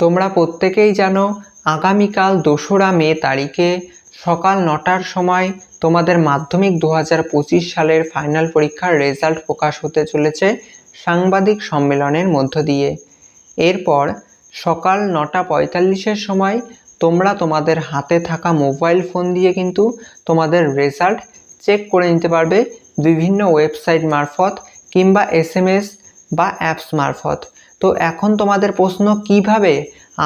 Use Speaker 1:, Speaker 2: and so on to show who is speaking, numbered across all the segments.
Speaker 1: তোমরা প্রত্যেকেই জানো, আগামীকাল দোসরা মে তারিখে সকাল নটার সময় তোমাদের মাধ্যমিক দু হাজার পঁচিশ সালের ফাইনাল পরীক্ষার রেজাল্ট প্রকাশ হতে চলেছে সাংবাদিক সম্মেলনের মধ্য দিয়ে। এরপর সকাল নটা পঁয়তাল্লিশের সময় তোমরা তোমাদের হাতে থাকা মোবাইল ফোন দিয়ে কিন্তু তোমাদের রেজাল্ট চেক করে নিতে পারবে বিভিন্ন ওয়েবসাইট মারফত কিংবা এস বা অ্যাপস মারফত। তো এখন তোমাদের প্রশ্ন, কীভাবে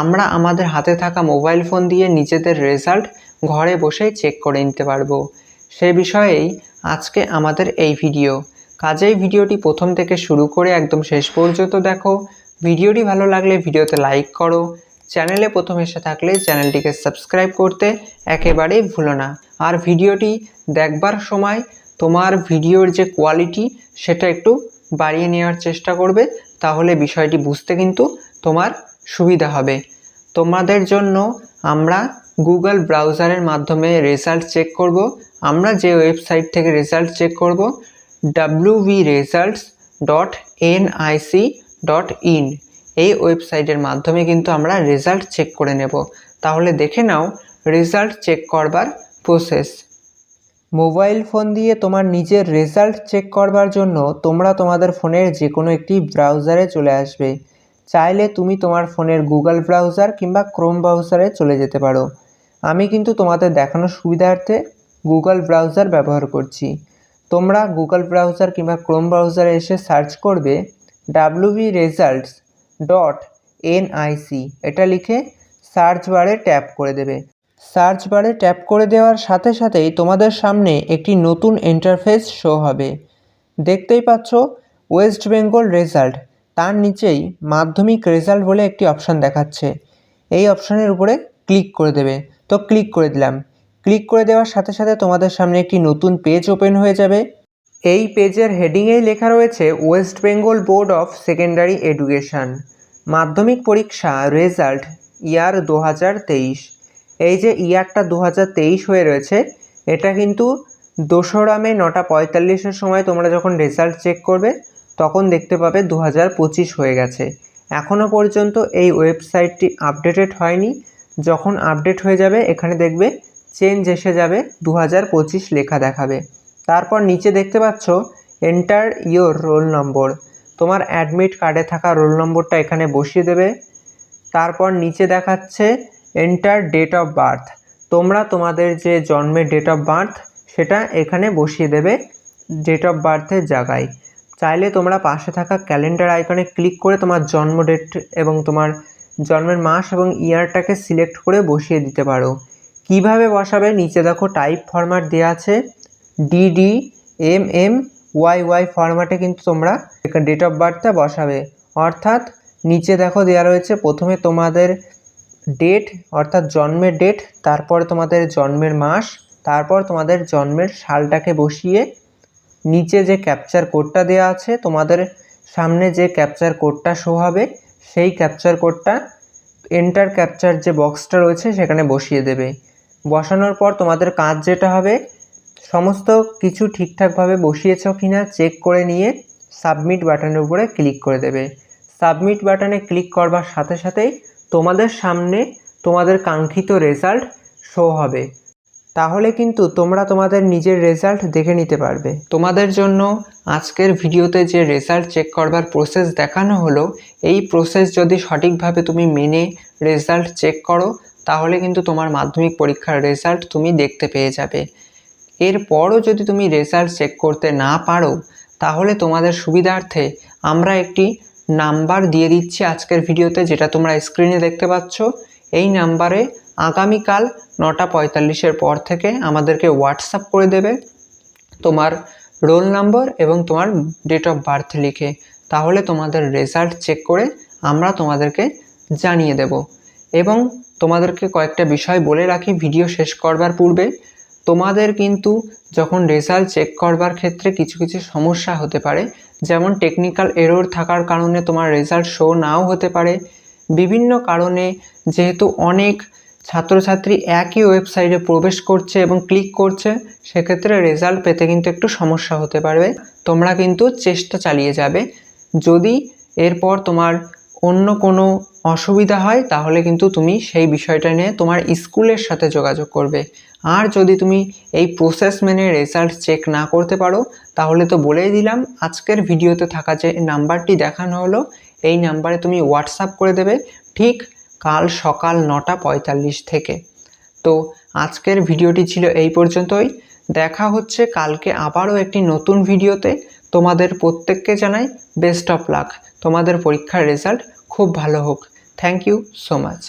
Speaker 1: আমরা আমাদের হাতে থাকা মোবাইল ফোন দিয়ে নিজেদের রেজাল্ট ঘরে বসেই চেক করে নিতে পারব? সে বিষয়েই আজকে আমাদের এই ভিডিও। কাজেই ভিডিওটি প্রথম থেকে শুরু করে একদম শেষ পর্যন্ত দেখো। ভিডিওটি ভালো লাগলে ভিডিওতে লাইক করো। চ্যানেলে প্রথম এসে থাকলে চ্যানেলটিকে সাবস্ক্রাইব করতে একেবারেই ভুলো না। আর ভিডিওটি দেখবার সময় তোমার ভিডিওর যে কোয়ালিটি সেটা একটু বাড়িয়ে নেওয়ার চেষ্টা করবে। তাহলে বিষয়টি বুঝতে কিন্তু তোমার সুবিধা হবে। তোমাদের জন্য আমরা গুগল ব্রাউজারের মাধ্যমে রেজাল্ট চেক করব। আমরা যে ওয়েবসাইট থেকে রেজাল্ট চেক করব W results dot NIC dot in এই ওয়েবসাইটের মাধ্যমে কিন্তু আমরা রেজাল্ট চেক করে নেব। তাহলে দেখে নাও, রেজাল্ট চেক করবার প্রসেস মোবাইল ফোন দিয়ে তোমার নিজের রেজাল্ট চেক করবার জন্য তোমরা তোমাদের ফোনের যে কোনো একটি ব্রাউজারে চলে আসবে। চাইলে তুমি তোমার ফোনের গুগল ব্রাউজার কিংবা ক্রোম ব্রাউজারে চলে যেতে পারো। আমি কিন্তু তোমাদের দেখানোর সুবিধার্থে গুগল ব্রাউজার ব্যবহার করছি। তোমরা গুগল ব্রাউজার কিংবা ক্রোম ব্রাউজারে এসে সার্চ করবে ডাব্লিউবি রেজাল্টস ডট এনআইসি এটা লিখে সার্চ বারে ট্যাপ করে দেবে। সার্চ বারে ট্যাপ করে দেওয়ার সাথে সাথেই তোমাদের সামনে একটি নতুন ইন্টারফেস শো হবে। দেখতেই পাচ্ছ ওয়েস্ট বেঙ্গল রেজাল্ট তার নিচেই মাধ্যমিক রেজাল্ট বলে একটি অপশান দেখাচ্ছে। এই অপশানের উপরে ক্লিক করে দেবে। তো ক্লিক করে দিলাম। ক্লিক করে দেওয়ার সাথে সাথে তোমাদের সামনে একটি নতুন পেজ ওপেন হয়ে যাবে। এই পেজের হেডিংয়েই লেখা রয়েছে West Bengal board of secondary education মাধ্যমিক পরীক্ষা রেজাল্ট ইয়ার দু হাজার তেইশ। এই যে ইয়ারটা দু তেইশ হয়ে রয়েছে, এটা কিন্তু দোসরা মে নটা পঁয়তাল্লিশের সময় তোমরা যখন রেজাল্ট চেক করবে, তখন দেখতে পাবে দু হাজার পঁচিশ হয়ে গেছে। এখনও পর্যন্ত এই ওয়েবসাইটটি আপডেটেড হয়নি। যখন আপডেট হয়ে যাবে, এখানে দেখবে চেঞ্জ এসে যাবে দু হাজার পঁচিশ লেখা দেখাবে। তারপর নিচে দেখতে পাচ্ছ এন্টার ইয়োর রোল নম্বর তোমার অ্যাডমিট কার্ডে থাকা রোল নম্বরটা এখানে বসিয়ে দেবে। তারপর নিচে দেখাচ্ছে এন্টার ডেট অফ বার্থ তোমরা তোমাদের যে জন্মের ডেট অফ বার্থ সেটা এখানে বসিয়ে দেবে ডেট অফ বার্থের জায়গায়। চাইলে তোমরা পাশে থাকা ক্যালেন্ডার আইকনে ক্লিক করে তোমার জন্ম ডেট এবং তোমার জন্মের মাস এবং ইয়ারটাকে সিলেক্ট করে বসিয়ে দিতে পারো। কীভাবে বসাবে? নিচে দেখো টাইপ ফরম্যাট দেওয়া আছে। DD M M Y Y ফরম্যাটে কিন্তু তোমরা ডেট অফ বার্থটা বসাবে। অর্থাৎ নিচে দেখো দেওয়া রয়েছে, প্রথমে তোমাদের ডেট অর্থাৎ জন্মের ডেট তারপর তোমাদের জন্মের মাস, তারপর তোমাদের জন্মের সালটাকে বসিয়ে নিচে যে ক্যাপচার কোডটা দেওয়া আছে, তোমাদের সামনে যে ক্যাপচার কোডটা শো হবে, সেই ক্যাপচার কোডটা এন্টার ক্যাপচার যে বক্সটা রয়েছে, সেখানে বসিয়ে দেবে। বসানোর পর তোমাদের কাজ যেটা হবে, সমস্ত কিছু ঠিকঠাকভাবে বসিয়েছ কি না চেক করে নিয়ে সাবমিট বাটনের উপরে ক্লিক করে দেবে। সাবমিট বাটনে ক্লিক করবার সাথে সাথেই তোমাদের সামনে তোমাদের কাঙ্ক্ষিত রেজাল্ট শো হবে। তাহলে কিন্তু তোমরা তোমাদের নিজের রেজাল্ট দেখে নিতে পারবে। তোমাদের জন্য আজকের ভিডিওতে যে রেজাল্ট চেক করবার প্রসেস দেখানো হলো, এই প্রসেস যদি সঠিকভাবে তুমি মেনে রেজাল্ট চেক করো, তাহলে কিন্তু তোমার মাধ্যমিক পরীক্ষার রেজাল্ট তুমি দেখতে পেয়ে যাবে। এরপরও যদি তুমি রেজাল্ট চেক করতে না পারো, তাহলে তোমাদের সুবিধার্থে আমরা একটি নাম্বার দিয়ে দিচ্ছি আজকের ভিডিওতে, যেটা তোমরা স্ক্রিনে দেখতে পাচ্ছ। এই নাম্বারে আগামীকাল নটা পঁয়তাল্লিশের পর থেকে আমাদেরকে হোয়াটসঅ্যাপ করে দেবে তোমার রোল নাম্বার এবং তোমার ডেট অফ বার্থ লিখে। তাহলে তোমাদের রেজাল্ট চেক করে আমরা তোমাদেরকে জানিয়ে দেব। এবং তোমাদেরকে কয়েকটা বিষয় বলে রাখি, ভিডিও শেষ করবার পূর্বে। তোমাদের কিন্তু যখন রেজাল্ট চেক করবার ক্ষেত্রে কিছু কিছু সমস্যা হতে পারে, যেমন টেকনিক্যাল এরর থাকার কারণে তোমার রেজাল্ট শো নাও হতে পারে। বিভিন্ন কারণে যেহেতু অনেক ছাত্রছাত্রী একই ওয়েবসাইটে প্রবেশ করছে এবং ক্লিক করছে, সেক্ষেত্রে রেজাল্ট পেতে কিন্তু একটু সমস্যা হতে পারবে। তোমরা কিন্তু চেষ্টা চালিয়ে যাবে। যদি এরপর তোমার অন্য কোনো অসুবিধা হয়, তাহলে কিন্তু তুমি সেই বিষয়টা নিয়ে তোমার স্কুলের সাথে যোগাযোগ করবে। আর যদি তুমি এই প্রসেস মেনে রেজাল্ট চেক না করতে পারো, তাহলে তো বলেই দিলাম, আজকের ভিডিওতে থাকা যে নাম্বারটি দেখানো হলো, এই নাম্বারে তুমি হোয়াটসঅ্যাপ করে দেবে, ঠিক কাল সকাল নটা পঁয়তাল্লিশ থেকে। তো আজকের ভিডিওটি ছিল এই পর্যন্তই। দেখা হচ্ছে কালকে আবারও একটি নতুন ভিডিওতে। তোমাদের প্রত্যেককে জানাই বেস্ট অফ লাক তোমাদের পরীক্ষার রেজাল্ট খুব ভালো হোক। Thank you so much